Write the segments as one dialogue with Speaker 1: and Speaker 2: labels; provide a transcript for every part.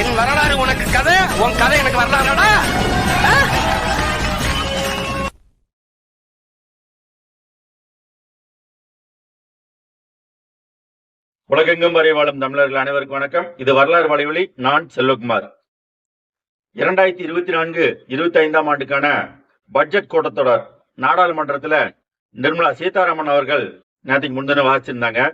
Speaker 1: என் வரலாறு உனக்கு கதை உன் கதை எனக்கு வரலாறுடா?
Speaker 2: உலகெங்கும் வரை வாழும் தமிழர்கள் அனைவருக்கும் வணக்கம். இது வரலாறு வலைவலி நான் செல்வகுமார். இரண்டாயிரத்தி இருபத்தி நான்கு இருபத்தி ஐந்தாம் ஆண்டுக்கான பட்ஜெட் கூட்டத்தொடர் நாடாளுமன்றத்துல நிர்மலா சீதாராமன் அவர்கள் நேற்றுக்கு முன்தினம் வாசிச்சிருந்தாங்க.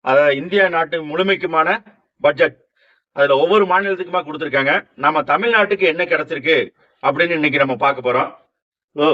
Speaker 2: அதை இந்திய நாட்டு முழுமைக்குமான பட்ஜெட் அதுல ஒவ்வொரு மாநிலத்துக்குமா கொடுத்திருக்காங்க. நம்ம தமிழ்நாட்டுக்கு என்ன கிடைச்சிருக்கு அப்படின்னு இன்னைக்கு நம்ம பார்க்க போறோம். ஓ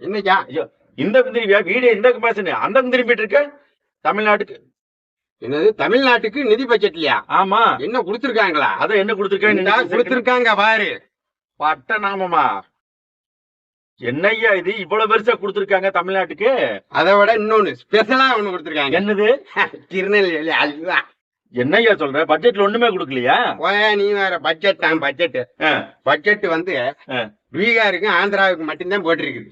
Speaker 3: என்னைக்கா?
Speaker 2: ஐயோ இந்த திரும்பியா வீடியோ இந்த பேசுனே அந்த திரும்பிட்டு இருக்க? தமிழ்நாட்டுக்கு.
Speaker 3: என்னது தமிழ்நாட்டுக்கு நிதி பட்ஜெட்லயா
Speaker 2: ஆமா.
Speaker 3: என்ன கொடுத்திருக்காங்களா?
Speaker 2: அத என்ன கொடுத்திருக்காங்க?
Speaker 3: கொடுத்திருக்காங்க பாரு.
Speaker 2: பட்ட நாமமா என்னய்யா இது? இவ்வளவு பெருசா கொடுத்திருக்காங்க தமிழ்நாட்டுக்கு.
Speaker 3: அதை விட இன்னொன்னு ஸ்பெஷலா ஒண்ணு கொடுத்திருக்காங்க.
Speaker 2: என்னது?
Speaker 3: திருநெல்வேலி அல்வா.
Speaker 2: என்னய்யா சொல்ற? பட்ஜெட்ல ஒண்ணுமே கொடுக்கலையா?
Speaker 3: நீ வேற பட்ஜெட் தான் பட்ஜெட் பட்ஜெட் வந்து. பீகாருக்கு ஆந்திராவுக்கு மட்டும்தான் போட்டிருக்குது.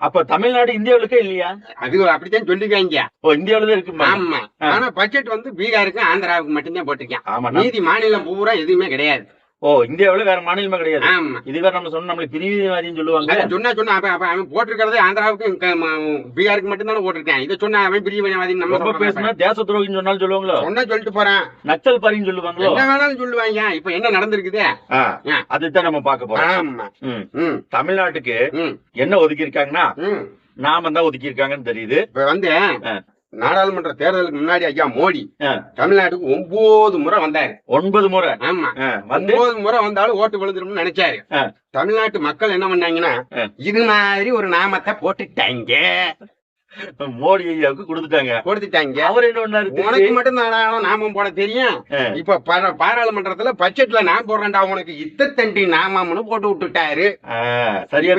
Speaker 2: அப்ப தமிழ்நாடு இந்தியாவுக்கே இல்லையா?
Speaker 3: அது அப்படித்தான் சொல்லிருக்காங்க
Speaker 2: ஓ இந்தியாவுல இருக்கு.
Speaker 3: ஆமா. ஆனா பட்ஜெட் வந்து பீகாருக்கு ஆந்திராவுக்கு மட்டும்தான் போட்டிருக்கேன்.
Speaker 2: ஆமா
Speaker 3: மீதி மாநிலம் பூரா எதுவுமே கிடையாது.
Speaker 2: ஓ இந்தியாவுல வேற மாநிலமே கிடையாது. இதுவே நம்ம சொன்ன நம்மளுக்கு பிரிவினைவாதின்னு சொல்லுவாங்க.
Speaker 3: சொன்னா சொன்னா அப்ப அவன் போட்டிருக்கிறதே ஆந்திராவுக்கு பீகாருக்கு மட்டும்தானே போட்டிருக்கேன். இதை சொன்னா அவன் பிரிவினைவாதி நம்ம
Speaker 2: பேசினா. தேச துரோகின்னு சொன்னாலும் சொல்லுவாங்களோ?
Speaker 3: சொன்னா சொல்லிட்டு போறான்.
Speaker 2: நக்சல் பாரின்னு சொல்லுவாங்களோ?
Speaker 3: என்ன வேணாலும் சொல்லுவாங்க. இப்ப என்ன நடந்திருக்குது.
Speaker 2: அதுதான் நம்ம பார்க்க போறோம். தமிழ்நாட்டுக்கு என்ன ஒதுக்கி இருக்காங்கன்னா நாம தான் ஒதுக்கி இருக்காங்கன்னு தெரியுது.
Speaker 3: இப்ப வந்து. நாடாளுமன்ற தேர்தலுக்கு முன்னாடி ஐயா மோடி. தமிழ்நாட்டுக்கு ஒன்பது முறை வந்தாரு
Speaker 2: ஒன்பது முறை
Speaker 3: ஆமா ஒன்பது முறை வந்தாலும் ஓட்டு விழுந்துரும்னு நினைச்சாரு. தமிழ்நாட்டு மக்கள் என்ன பண்ணாங்கன்னா. இது மாதிரி ஒரு நாமத்தை போட்டுட்டாங்க
Speaker 2: மோடி ஐயாவுக்கு கொடுத்துட்டாங்க.
Speaker 3: கொடுத்துட்டாங்க.
Speaker 2: அவர் என்ன பண்ணாரு
Speaker 3: உனக்கு? மட்டும் தான் நாமம் போட தெரியும். இப்ப பாரா- பாராளுமன்றத்துல பட்ஜெட்ல நான் போடுறேன்டா உனக்கு இத்தத்தண்டி நாமம்னு போட்டு விட்டுட்டாரு.
Speaker 2: சரியா?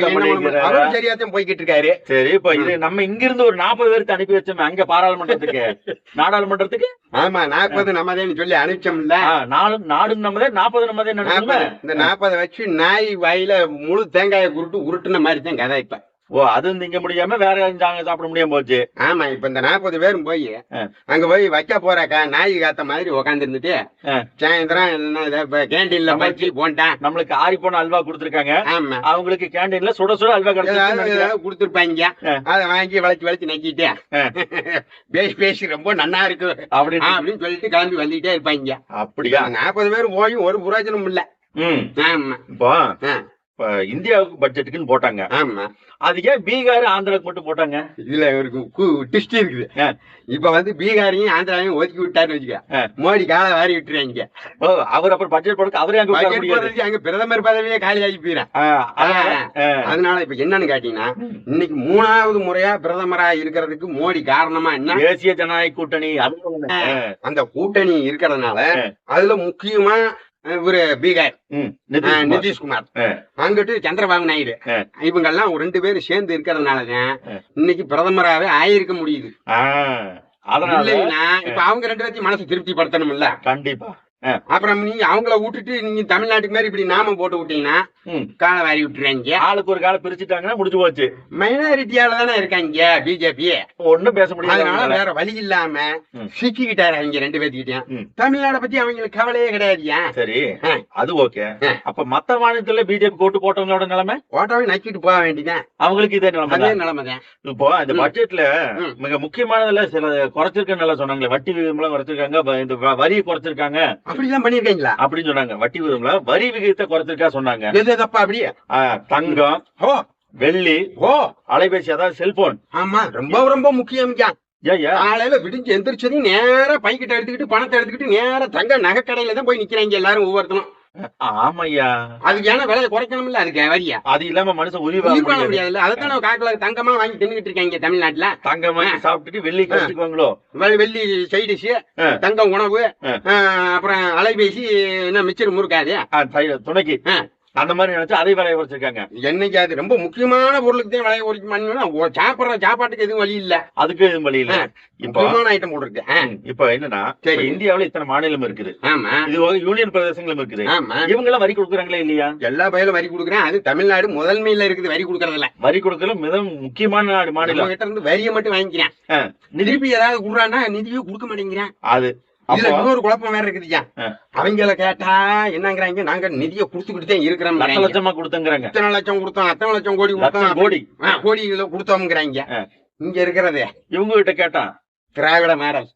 Speaker 3: அவரும் சரியாத்தான் போய்கிட்டு இருக்காரு.
Speaker 2: சரி இப்ப இது நம்ம இங்க இருந்து ஒரு நாற்பது பேருக்கு அனுப்பி வச்சோமே அங்க பாராளுமன்றத்துக்கு. நாடாளுமன்றத்துக்கு?
Speaker 3: ஆமா நாற்பது நம்மதேன்னு சொல்லி அனுப்பிச்சோம்ல.
Speaker 2: நாலு நாடு நம்மதே நாற்பது நம்மதே
Speaker 3: இந்த நாற்பதை வச்சு நாய் வாயில முழு தேங்காயை குருட்டு உருட்டுன மாதிரி தான் கதை இப்ப.
Speaker 2: ஓ அது திங்க முடியாம வேற யாரும் சாப்பிட முடியாம போச்சு.
Speaker 3: ஆமா இப்ப இந்த நாற்பது பேரும் போய். அங்க போய் வைக்க போறாக்கா நாய் காத்த மாதிரி உக்காந்து இருந்துட்டு. சாயந்தரம் கேண்டீன்ல பச்சி போன்ட்டான்
Speaker 2: நம்மளுக்கு ஆறி போன அல்வா கொடுத்திருக்காங்க.
Speaker 3: ஆமா.
Speaker 2: அவங்களுக்கு கேண்டீன்ல சுட சுட அல்வா
Speaker 3: ஏதாவது கொடுத்துருப்பாங்க. அதை வாங்கி வளைச்சு வளைச்சு நக்கிட்டு. பேசி பேசி ரொம்ப நன்னா இருக்கு.
Speaker 2: அப்படின்னு
Speaker 3: அப்படின்னு சொல்லிட்டு கிளம்பி வந்துட்டே இருப்பாங்க.
Speaker 2: அப்படியா?
Speaker 3: நாற்பது பேர் போய் ஒரு புரோஜனம் இல்ல. ஆமா.
Speaker 2: இப்ப இந்தியாவுக்கு பட்ஜெட்டுக்குன்னு போட்டாங்க.
Speaker 3: ஆமா.
Speaker 2: அது ஏன் பீகார் ஆந்திராவுக்கு மட்டும் போட்டாங்க?
Speaker 3: இதுல ஒரு டிஸ்ட் இருக்குது. இப்ப வந்து பீகாரையும் ஆந்திராவையும் ஒதுக்கி விட்டாருன்னு. வச்சுக்க. மோடி காலை வாரி விட்டுறாங்க
Speaker 2: ஓ அவர் அப்புறம் பட்ஜெட் போடுறது அவரே அங்க
Speaker 3: அங்க பிரதமர் பதவியே காலி ஆகி போயிடும்
Speaker 2: அதனால,
Speaker 3: இப்ப என்னன்னு கேட்டீங்கன்னா இன்னைக்கு மூணாவது முறையா பிரதமரா இருக்கிறதுக்கு மோடி காரணமா என்ன?
Speaker 2: தேசிய ஜனநாயக கூட்டணி
Speaker 3: அந்த கூட்டணி இருக்கிறதுனால. அதுல முக்கியமா இவரு பீகார்.
Speaker 2: நிதிஷ்குமார்.
Speaker 3: அங்கிட்டு சந்திரபாபு நாயுடு. இவங்க எல்லாம் ரெண்டு பேரும் சேர்ந்து இருக்கிறதுனாலதான். இன்னைக்கு பிரதமராவே ஆயிருக்க முடியுது.
Speaker 2: அதனால
Speaker 3: இப்ப அவங்க ரெண்டு பேர்த்தையும் மனசு திருப்தி படுத்தணும்ல
Speaker 2: கண்டிப்பா.
Speaker 3: அப்புறம் நீங்க அவங்கள விட்டுட்டு நீங்க தமிழ்நாட்டுக்கு மாதிரி இப்படி நாமம் போட்டு விட்டீங்கன்னா காலை வாரி விட்டுறாங்க
Speaker 2: ஆளுக்கு ஒரு காலை பிரிச்சுட்டாங்கன்னா முடிஞ்சு போச்சு
Speaker 3: மைனாரிட்டியால தானே இருக்காங்க பிஜேபி
Speaker 2: ஒண்ணும் பேச முடியாது
Speaker 3: அதனால. வேற வழி இல்லாம. சிக்கிக்கிட்டாரு அவங்க ரெண்டு பேர்த்துக்கிட்டையும். தமிழ்நாட பத்தி அவங்களுக்கு கவலையே கிடையாதுயா
Speaker 2: சரி. அது ஓகே. அப்ப மத்த மாநிலத்துல பிஜேபி கோட்டு போட்டவங்களோட நிலைமை
Speaker 3: ஓட்டாவே நக்கிட்டு போக வேண்டியதான்
Speaker 2: அவங்களுக்கு இதே நிலைமை
Speaker 3: அதே
Speaker 2: தான்.
Speaker 3: நிலைமைதான்
Speaker 2: இப்போ இந்த. பட்ஜெட்ல. மிக முக்கியமானதுல சில குறைச்சிருக்கேன்னு நல்லா சொன்னாங்களே வட்டி விகிதம்லாம் குறைச்சிருக்காங்க இந்த வரியை குறைச்சிருக்காங்க
Speaker 3: அப்படிலாம் பண்ணிருக்கீங்களா?
Speaker 2: அப்படின்னு சொன்னாங்க. வட்டி விகிதம்ல வரி விகிதத்தை குறைச்சிருக்கா சொன்னாங்க.
Speaker 3: எது தப்பா அப்படியே?
Speaker 2: தங்கம்
Speaker 3: ஓ.
Speaker 2: வெள்ளி
Speaker 3: ஓ.
Speaker 2: அலைபேசி அதாவது செல்போன்.
Speaker 3: ஆமா ரொம்ப ரொம்ப முக்கியம் காலையில விடிஞ்சு எந்திரிச்சதையும் நேரா பைக்கிட்ட எடுத்துக்கிட்டு பணத்தை எடுத்துக்கிட்டு நேரா தங்க நகை கடையில தான் போய் நிக்கிறாங்க எல்லாரும் ஒவ்வொருத்தரும்.
Speaker 2: ஆமையா.
Speaker 3: அதுக்கு ஏன்னா விலையை குறைக்கணும்ல அதுக்கு வரியா?
Speaker 2: அது இல்லாம மனுஷன் உயிர் வாழ
Speaker 3: முடியாதுல்ல? அதைத்தான் நம்ம காட்டுல தங்கமா வாங்கி தின்னுகிட்டு இருக்காங்க தமிழ்நாட்டுல.
Speaker 2: தங்கம் சாப்பிட்டுட்டு வெள்ளி கழிச்சுக்குவாங்களோ
Speaker 3: வெள்ளி சைடிஷ். தங்கம் உணவு அப்புறம் அலைபேசி என்ன மிச்சர் முறுக்காது
Speaker 2: துணைக்கு. அந்த மாதிரி நினைச்சு அதை விலையை குறைச்சிருக்காங்க.
Speaker 3: என்னைக்கு அது ரொம்ப முக்கியமான பொருளுக்கு தான் விலையை குறைக்குமான்னு சாப்பிடுற சாப்பாட்டுக்கு எதுவும் வழி இல்ல.
Speaker 2: அதுக்கு எதுவும் வழி இல்ல.
Speaker 3: முக்கியமான ஐட்டம் போட்டுருக்கு.
Speaker 2: இப்போ என்னன்னா
Speaker 3: சரி.
Speaker 2: இந்தியாவுல இத்தனை மாநிலம் இருக்குது.
Speaker 3: ஆமா.
Speaker 2: இது யூனியன் பிரதேசங்களும் இருக்குது.
Speaker 3: ஆமா.
Speaker 2: இவங்க எல்லாம் வரி கொடுக்குறாங்களா இல்லையா?
Speaker 3: எல்லா பயிலும் வரி கொடுக்குறேன். அது தமிழ்நாடு முதன்மையில இருக்குது வரி கொடுக்கறதுல
Speaker 2: வரி கொடுக்கல மிக முக்கியமான நாடு மாநிலம்.
Speaker 3: கிட்ட இருந்து வரியை மட்டும் வாங்கிக்கிறேன். திருப்பி ஏதாவது கொடுறான்னா நிதியும் கொடுக்க மாட்டேங்கிறேன்.
Speaker 2: அது
Speaker 3: இதுல இன்னொரு குழப்பம் வேற இருக்குதுயா. அவங்கள கேட்டா என்னங்கிறாங்க? நாங்க நிதியை குடுத்துக்கிட்டு தான் இருக்கிறோம்
Speaker 2: லட்ச லட்சமா கொடுத்தங்கிறாங்க.
Speaker 3: இத்தனை லட்சம் கொடுத்தோம் அத்தனை லட்சம் கோடி
Speaker 2: லட்சம்
Speaker 3: கொடுத்தோம்
Speaker 2: கோடி.
Speaker 3: கோடிகளை கொடுத்தோம்ங்கிறாங்க. இங்க இருக்கிறது.
Speaker 2: இவங்க கிட்ட? கேட்டான்
Speaker 3: திராவிட மாடல்.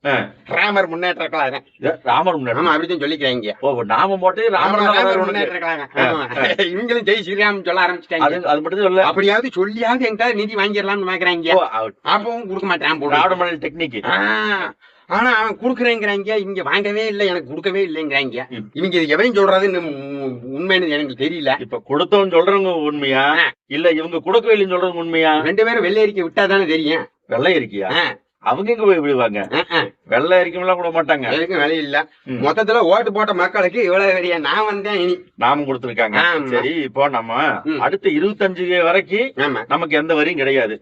Speaker 3: ராமர் முன்னேற்ற கழகம்
Speaker 2: ராமர் முன்னாடி
Speaker 3: ஆமா அப்படிதான் சொல்லிக்கிறாங்க.
Speaker 2: ஓ நாம போட்டு ராமர்.
Speaker 3: முன்னேற்ற கழகம். இவங்களும் ஜெய் ஸ்ரீராம் சொல்ல ஆரம்பிச்சிட்டாங்க.
Speaker 2: அது மட்டும் சொல்ல
Speaker 3: அப்படியாவது சொல்லியாவது என்கிட்ட நிதி வாங்கிடலாம்னு பாக்குறாங்க. அப்பவும் கொடுக்க மாட்டான்.
Speaker 2: திராவிட மாடல் டெக்னிக்
Speaker 3: ஆனா அவன் குடுக்கறேங்கிறாங்க இங்க வாங்கவே இல்லை எனக்கு கொடுக்கவே இல்லைங்கிறாங்க. இவங்க இது எவன் சொல்றதுன்னு உண்மைன்னு எனக்கு தெரியல
Speaker 2: இப்ப கொடுத்தவன் சொல்றவங்க உண்மையா. இல்ல இவங்க கொடுக்கவே இல்லைன்னு சொல்றவங்க உண்மையா
Speaker 3: ரெண்டு பேரும் வெள்ளை அறிக்கை விட்டா தானே தெரியும்
Speaker 2: வெள்ளை இருக்கியா. அவங்க எங்க போய் விடுவாங்க வெள்ளை இருக்கவங்களாம் கூட மாட்டாங்க.
Speaker 3: எதுக்கும் வேலை இல்ல. மொத்தத்துல ஓட்டு போட்ட மக்களுக்கு இவ்வளவு பெரிய நான் வந்தேன் இனி.
Speaker 2: நாம கொடுத்திருக்காங்க. சரி இப்போ நம்ம. அடுத்த இருபத்தஞ்சு வரைக்கும் நமக்கு எந்த வரியும் கிடையாது.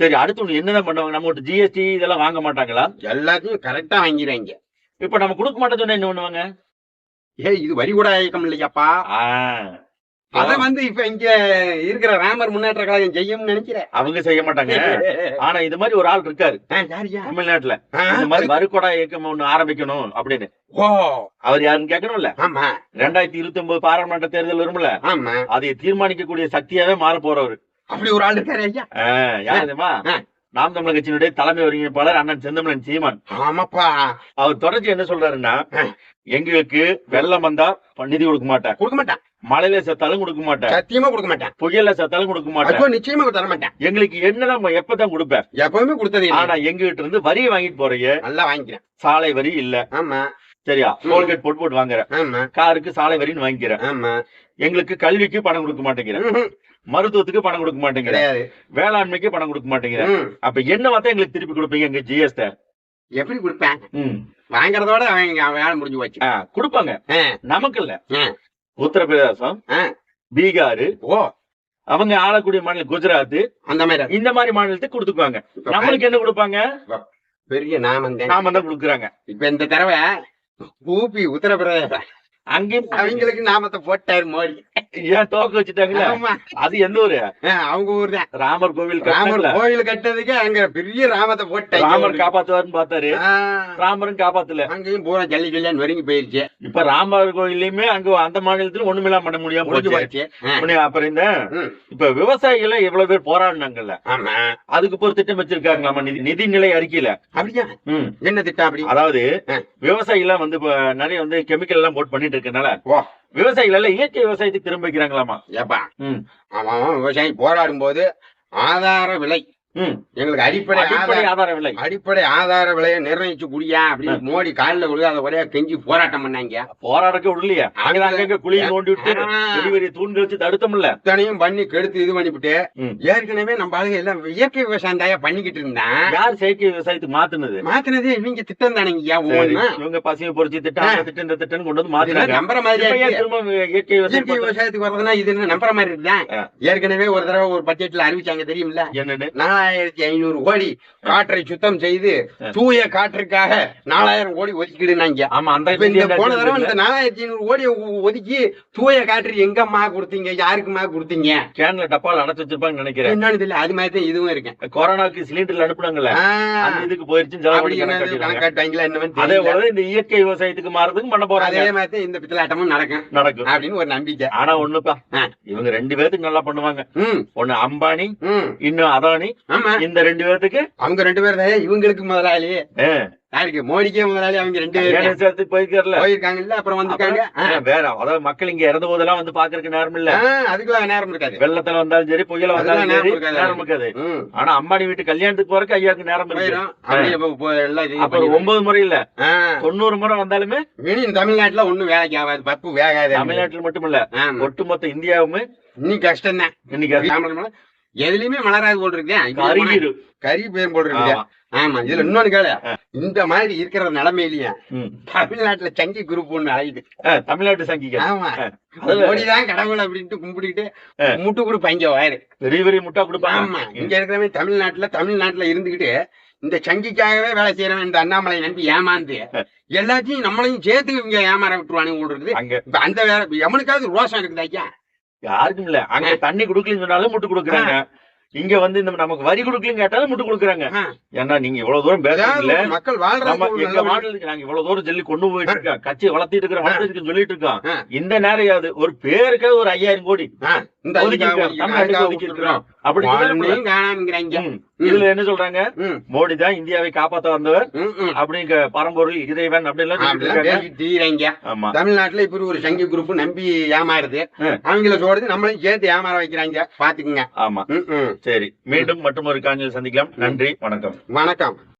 Speaker 2: சரி அடுத்து என்னதான் பண்ணுவாங்க? நம்ம ஜிஎஸ்டி இதெல்லாம் வாங்க மாட்டாங்களா?
Speaker 3: எல்லாத்தையும் கரெக்டா வாங்கிறாங்க
Speaker 2: இப்ப நம்ம கொடுக்க மாட்டோம் சொன்னா என்ன பண்ணுவாங்க?
Speaker 3: ஏய் இது வரி கூட இயக்கம் இல்லையாப்பா. அத வந்து இப்ப இங்க இருக்கிற ராமர் முன்னேற்ற கழகம் செய்யும்னு நினைக்கிறேன்.
Speaker 2: அவங்க செய்ய மாட்டாங்க. ஆனா இது மாதிரி ஒரு ஆள் இருக்காரு? தமிழ்நாட்டுல. இந்த மாதிரி வறுகொடா இயக்கம் ஒண்ணு ஆரம்பிக்கணும் அப்படின்னு.
Speaker 3: ஓ.
Speaker 2: அவர் யாருன்னு கேட்கணும்ல?
Speaker 3: ஆமா.
Speaker 2: ரெண்டாயிரத்தி இருபத்தி ஒன்பது பாராளுமன்ற தேர்தல் வரும்ல?
Speaker 3: ஆமா.
Speaker 2: அதை தீர்மானிக்கக்கூடிய சக்தியாவே மாற போறவர்.
Speaker 3: அப்படி ஒரு ஆள் இருக்காரு ஐயா.
Speaker 2: யார் தெரியுமா?
Speaker 3: ஆ.
Speaker 2: நாம் தமிழர் கட்சியினுடைய தலைமை ஒருங்கிணைப்பாளர் அண்ணன் செந்தமிழன் சீமான்.
Speaker 3: ஆமாப்பா.
Speaker 2: அவர் தொடர்ச்சி என்ன சொல்றாருன்னா. எங்களுக்கு வெள்ளம் வந்தா நிதி கொடுக்க மாட்டேன்
Speaker 3: கொடுக்க மாட்டான்
Speaker 2: மழையில செத்தாலும் கொடுக்க மாட்டேன்
Speaker 3: சத்தியமா கொடுக்க மாட்டான்
Speaker 2: புயல்ல செத்தாலும் கொடுக்க மாட்டேன்
Speaker 3: நிச்சயமா தர மாட்டான்
Speaker 2: எங்களுக்கு என்னதான் எப்பதான் கொடுப்பேன்
Speaker 3: எப்பவுமே கொடுத்தது.
Speaker 2: ஆனா எங்க கிட்ட இருந்து வரியை வாங்கிட்டு போறீங்க.
Speaker 3: நல்லா வாங்கிக்கிறேன்.
Speaker 2: சாலை வரி இல்ல.
Speaker 3: ஆமா.
Speaker 2: சரியா. டோல்கேட் போட்டு போட்டு வாங்குறேன். காருக்கு சாலை வரின்னு வாங்கிக்கிறேன்.
Speaker 3: ஆமா.
Speaker 2: எங்களுக்கு கல்விக்கு பணம் கொடுக்க மாட்டேங்கிறேன். மருத்துவத்துக்கு பணம் கொடுக்க மாட்டேங்கிறேன்.
Speaker 3: கிடையாது.
Speaker 2: வேளாண்மைக்கு பணம் கொடுக்க மாட்டேங்கிறேன்.
Speaker 3: ம்.
Speaker 2: அப்ப என்ன பார்த்தா எங்களுக்கு திருப்பி கொடுப்பீங்க எங்க ஜிஎஸ்ட
Speaker 3: எப்படி கொடுப்பேன்? வாங்குறதோட வேலை முடிஞ்சு போச்சு.
Speaker 2: கொடுப்பாங்க. நமக்கு இல்ல. உத்தரப்பிரதேசம். பீகார்
Speaker 3: ஓ.
Speaker 2: அவங்க ஆளக்கூடிய மாநிலம் குஜராத்
Speaker 3: அந்த மாதிரி.
Speaker 2: இந்த மாதிரி மாநிலத்துக்கு கொடுத்துக்குவாங்க. நம்மளுக்கு என்ன கொடுப்பாங்க?
Speaker 3: பெரிய நாமம் தான்
Speaker 2: நாம தான் கொடுக்குறாங்க.
Speaker 3: இப்ப இந்த தடவை ஊபி உத்தரப்பிரதேசம்.
Speaker 2: அங்கேயும்
Speaker 3: அவங்களுக்கு நாமத்தை போட்டாரு மோடி.
Speaker 2: ஏன் தோக்க வச்சுட்டாங்கல்ல
Speaker 3: ஆமா.
Speaker 2: அது எந்த ஊரு?
Speaker 3: அவங்க ஊர் தான்.
Speaker 2: ராமர் கோவில்
Speaker 3: ராமர் கோயில் கட்டதுக்கு அங்க பெரிய ராமத்தை போட்டாங்க
Speaker 2: ராமர் காப்பாத்துவாருன்னு பார்த்தாரு. ராமரும் காப்பாத்தல.
Speaker 3: அங்கேயும் பூரா ஜல்லி ஜல்லியான்னு நொறுங்கி போயிருச்சு.
Speaker 2: இப்ப ராமர் கோயிலையுமே அங்க அந்த மாநிலத்துல ஒண்ணுமில்லாம் பண்ண முடியாம
Speaker 3: முடிஞ்சு
Speaker 2: போச்சு. அப்புறம் இந்த இப்ப விவசாயிகளை எவ்வளவு பேர் போராடினாங்கல்ல.
Speaker 3: ஆமா.
Speaker 2: அதுக்கு ஒரு திட்டம் வச்சிருக்காங்களாமா? நிதி நிதிநிலை அறிக்கையில.
Speaker 3: அப்படியா. என்ன திட்டம் அப்படி?
Speaker 2: அதாவது. விவசாயிகள் வந்து நிறைய வந்து கெமிக்கல் எல்லாம் போட்டு பண்ணிட்டு இருக்கனால
Speaker 3: ஓ
Speaker 2: விவசாயிகள் எல்லாம் இயற்கை விவசாயத்துக்கு திரும்ப வைக்கிறாங்களாமா
Speaker 3: ஏப்பா. அவன் விவசாயி போராடும் போது ஆதார விலை. எங்களுக்கு அடிப்படை
Speaker 2: அடிப்படை
Speaker 3: ஆதார
Speaker 2: விலை
Speaker 3: அடிப்படை ஆதார விலையை நிர்ணயிச்சு குடியா அப்படின்னு மோடி காலில் விழுது அதை ஒரே கெஞ்சி போராட்டம் பண்ணாங்க.
Speaker 2: போராடக்க விடலையா. அங்க அங்கங்க குழி நோண்டி விட்டு தூண்கள் வச்சு தடுத்தோம்ல
Speaker 3: இத்தனையும் பண்ணி கெடுத்து இது பண்ணிவிட்டு. ஏற்கனவே நம்ம ஆளுங்க எல்லாம் இயற்கை விவசாயம் தாயா பண்ணிக்கிட்டு இருந்தான்
Speaker 2: யார் செயற்கை விவசாயத்துக்கு மாத்துனது?
Speaker 3: மாத்தினதே இவங்க திட்டம் தானேங்கய்யா
Speaker 2: இவங்க பசுமை பொறிச்சு திட்டம் அந்த திட்டம் திட்டம் கொண்டு வந்து மாத்தினாங்க.
Speaker 3: நம்புற?
Speaker 2: திரும்ப இயற்கை
Speaker 3: இயற்கை? விவசாயத்துக்கு வர்றதுன்னா இது என்ன நம்புற மாதிரி இருக்குதான்
Speaker 2: ஆ.
Speaker 3: ஏற்கனவே ஒரு தடவை ஒரு பட்ஜெட்ல அறிவிச்சாங்க தெரியுமில்ல?
Speaker 2: என்னன்னு?
Speaker 3: நாலாயிரத்தி ஐநூறு கோடி காற்றை சுத்தம் செய்து. தூய காற்றுக்காக நாலாயிரம் கோடி ஒதுக்கிடுனாங்க.
Speaker 2: ஆமா அந்த
Speaker 3: போன தடவை. இந்த நாலாயிரத்தி ஐநூறு கோடி ஒதுக்கி தூய காற்று எங்கம்மா கொடுத்தீங்க? யாருக்குமா கொடுத்தீங்க?
Speaker 2: கேன்ல டப்பால அடைச்சு வச்சிருப்பாங்கன்னு நினைக்கிறேன்.
Speaker 3: என்னன்னு தெரியல. அது மாதிரி தான் இதுவும் இருக்கேன்.
Speaker 2: கொரோனாக்கு சிலிண்டர்ல அனுப்புனாங்கல்ல. இதுக்கு போயிருச்சு
Speaker 3: என்னன்னு
Speaker 2: அதே போல இந்த இயற்கை விவசாயத்துக்கு மாறதுக்கு பண்ண போறாங்க.
Speaker 3: அதே மாதிரி இந்த பித்தலாட்டமும் நடக்கும்.
Speaker 2: நடக்கும்.
Speaker 3: அப்படின்னு ஒரு நம்பிக்கை.
Speaker 2: ஆனா ஒண்ணுப்பா. இவங்க ரெண்டு பேத்துக்கு நல்லா பண்ணுவாங்க. ஒண்ணு அம்பானி இன்னும் அதானி
Speaker 3: ஆமா.
Speaker 2: இந்த ரெண்டு பேத்துக்கு
Speaker 3: அவங்க ரெண்டு பேர் தான். இவங்களுக்கு முதலாளி. யாருக்கு? மோடிக்கே முதலாளி. அவங்க ரெண்டு பேரும்.
Speaker 2: சேர்த்துக்கு போயிருக்காருல.
Speaker 3: போயிருக்காங்கல்ல அப்புறம் வந்திருக்காங்க
Speaker 2: வேற. அதாவது மக்கள் இங்க இறந்த போதெல்லாம் வந்து பாக்குறதுக்கு நேரம் இல்ல.
Speaker 3: அதுக்கெல்லாம் நேரம் இருக்காது.
Speaker 2: வெள்ளத்துல வந்தாலும் சரி புயல வந்தாலும் சரி
Speaker 3: நேரம் இருக்காது.
Speaker 2: ஆனா அம்பானி வீட்டு கல்யாணத்துக்கு போறதுக்கு ஐயாவுக்கு நேரம் இருக்கு. ஒன்பது முறை இல்ல. தொண்ணூறு முறை வந்தாலுமே
Speaker 3: தமிழ்நாட்டுல ஒண்ணும் வேலைக்கு ஆகாது பப்பு வேகாது.
Speaker 2: தமிழ்நாட்டுல மட்டும் இல்ல. ஒட்டுமொத்த இந்தியாவுமே
Speaker 3: இன்னும் கஷ்டம் தான்
Speaker 2: இன்னைக்கு
Speaker 3: எதுலயுமே மலராது போல் இருக்கேன் கறி பேர் போல் ஆமா. இதுல இன்னொன்னு கேளு. இந்த மாதிரி இருக்கிற நிலைமையிலயே தமிழ்நாட்டுல சங்கி குரூப் ஒண்ணு அழையுது
Speaker 2: தமிழ்நாட்டு சங்கிகள்
Speaker 3: ஆமா. மோடிதான் கடவுள் அப்படின்ட்டு கும்பிட்டுக்கிட்டு முட்டு கொடுப்பாங்க வாரு
Speaker 2: பெரிய பெரிய முட்டா
Speaker 3: ஆமா
Speaker 2: கொடுப்பாங்க
Speaker 3: இங்க இருக்கிறவன் தமிழ்நாட்டுல தமிழ்நாட்டுல இருந்துகிட்டு இந்த சங்கிக்காகவே வேலை செய்யறவன் இந்த அண்ணாமலை நம்பி ஏமாந்து எல்லாத்தையும் நம்மளையும் சேர்த்து இங்க ஏமாற விட்டுருவானு இருக்குது.
Speaker 2: அங்க
Speaker 3: அந்த வேலை எவனுக்காவது ரோஷம் இருக்குதா ஐயா?
Speaker 2: யாருக்கும் இல்ல. அங்க தண்ணி குடுக்கலன்னு சொன்னாலும் முட்டு கொடுக்குறாங்க. இங்க வந்து இந்த நமக்கு வரி கொடுக்கலன்னு கேட்டாலும் முட்டு கொடுக்குறாங்க. ஏன்னா நீங்க இவ்வளவு தூரம் பேசுறீங்களே
Speaker 3: மக்கள்
Speaker 2: நம்ம எங்க மாநிலத்துக்கு நாங்க இவ்வளவு தூரம் சொல்லி கொண்டு போயிட்டு இருக்கோம். கட்சியை வளர்த்திட்டு இருக்கிறோம் வளர்த்திட்டு சொல்லிட்டு இருக்கோம். இந்த நேரையாவது ஒரு பேருக்கு ஒரு ஐயாயிரம் கோடி
Speaker 3: இந்த
Speaker 2: ஒதுக்கி இருக்கிறோம். அப்படி
Speaker 3: காணாமங்கிறாங்க.
Speaker 2: இதுல என்ன சொல்றாங்க. மோடி தான் இந்தியாவை காப்பாத்த வந்தவர். அப்படிங்க பரம்பொருள் இறைவன் ஆமா.
Speaker 3: தமிழ்நாட்டுல இப்படி ஒரு சங்கி குரூப் நம்பி ஏமாறுது. அவங்கள சொல்றது நம்மளையும் சேர்த்து ஏமாற வைக்கிறாங்க. பாத்துக்குங்க.
Speaker 2: ஆமா. சரி. மீண்டும் மற்றும் ஒரு காணொலியில் சந்திக்கலாம். நன்றி. வணக்கம்.
Speaker 3: வணக்கம்.